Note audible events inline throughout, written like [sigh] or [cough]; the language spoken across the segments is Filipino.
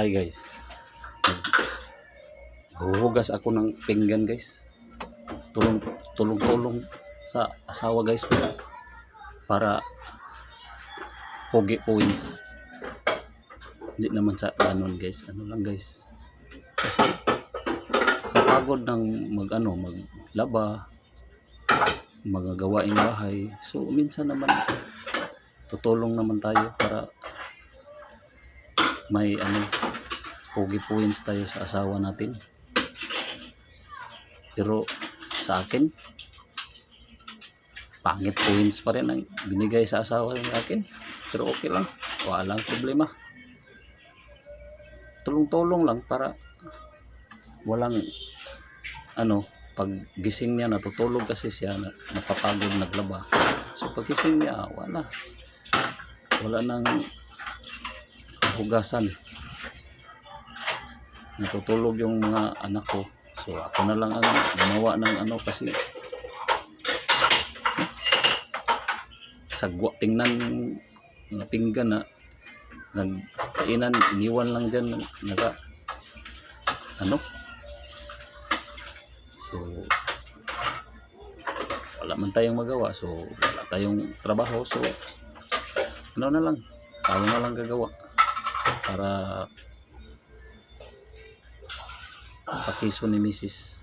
Hi guys. Huhugas ako ng pinggan guys. Tulong tulong tulong sa asawa guys para, pogi points. Hindi naman sa ganun guys. Ano lang guys. Kasi kapagod ng mag ano maglaba mga gawaing bahay. So minsan naman tutulong naman tayo para may ano pogi points tayo sa asawa natin. Pero sa akin pangit points pa rin ang binigay sa asawa ng akin. Pero okay lang walang problema. Tulong-tulong lang para walang ano pag gising niya natutulog kasi siya na, napapagod naglaba. So pag gising niya wala. Wala nang hugasan natutulog yung mga anak ko. So ako na lang ang gumawa ng ano kasi sagwa tingnan mga pinggan na nagkainan iniwan lang dyan naga ano? So wala man tayong magawa so wala tayong trabaho so ano na lang tayo na lang gagawa para pakiso ni Mrs.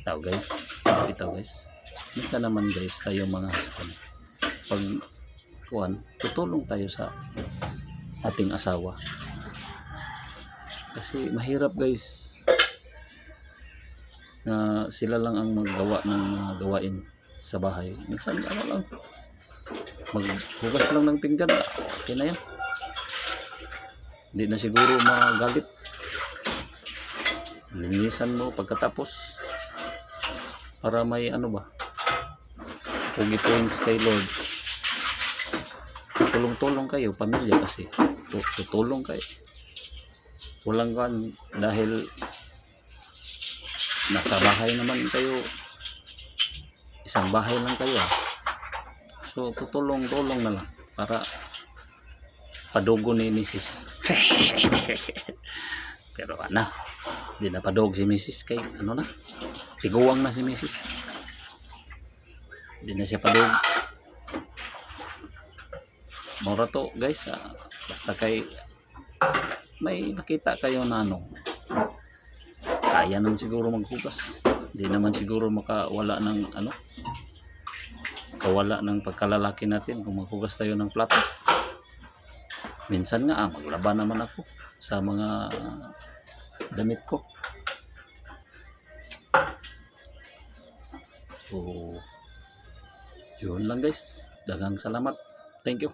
Itaw guys. Itaw guys. Minsan naman guys tayo mga husband. Pag kuwan, tutulong tayo sa ating asawa. Kasi mahirap guys na sila lang ang maggawa ng mga gawain sa bahay. Minsan ano lang maghugas lang ng pinggan okay na yan hindi na siguro magalit. Linisan mo pagkatapos. Para may ano ba? Pugi points kay Lord. Tulong-tulong kayo pamilya kasi. Tu- so, tulong kayo. Walang kan dahil nasa bahay naman kayo. Isang bahay lang kayo ah. So tutulong-tulong na lang para padugo ni Mrs. [laughs] Pero ana, hindi na padog si Mrs. kay ano na, tiguwang na si Mrs. Hindi na siya padog. Mura to guys, ah, basta kay may nakita kayo na ano, kaya naman siguro maghugas. Hindi naman siguro makawala ng ano, kawala ng pagkalalaki natin kung maghugas tayo ng plato. Minsan nga, ah, maglaba naman ako sa mga damit ko. So, yun lang guys. Dagang salamat. Thank you.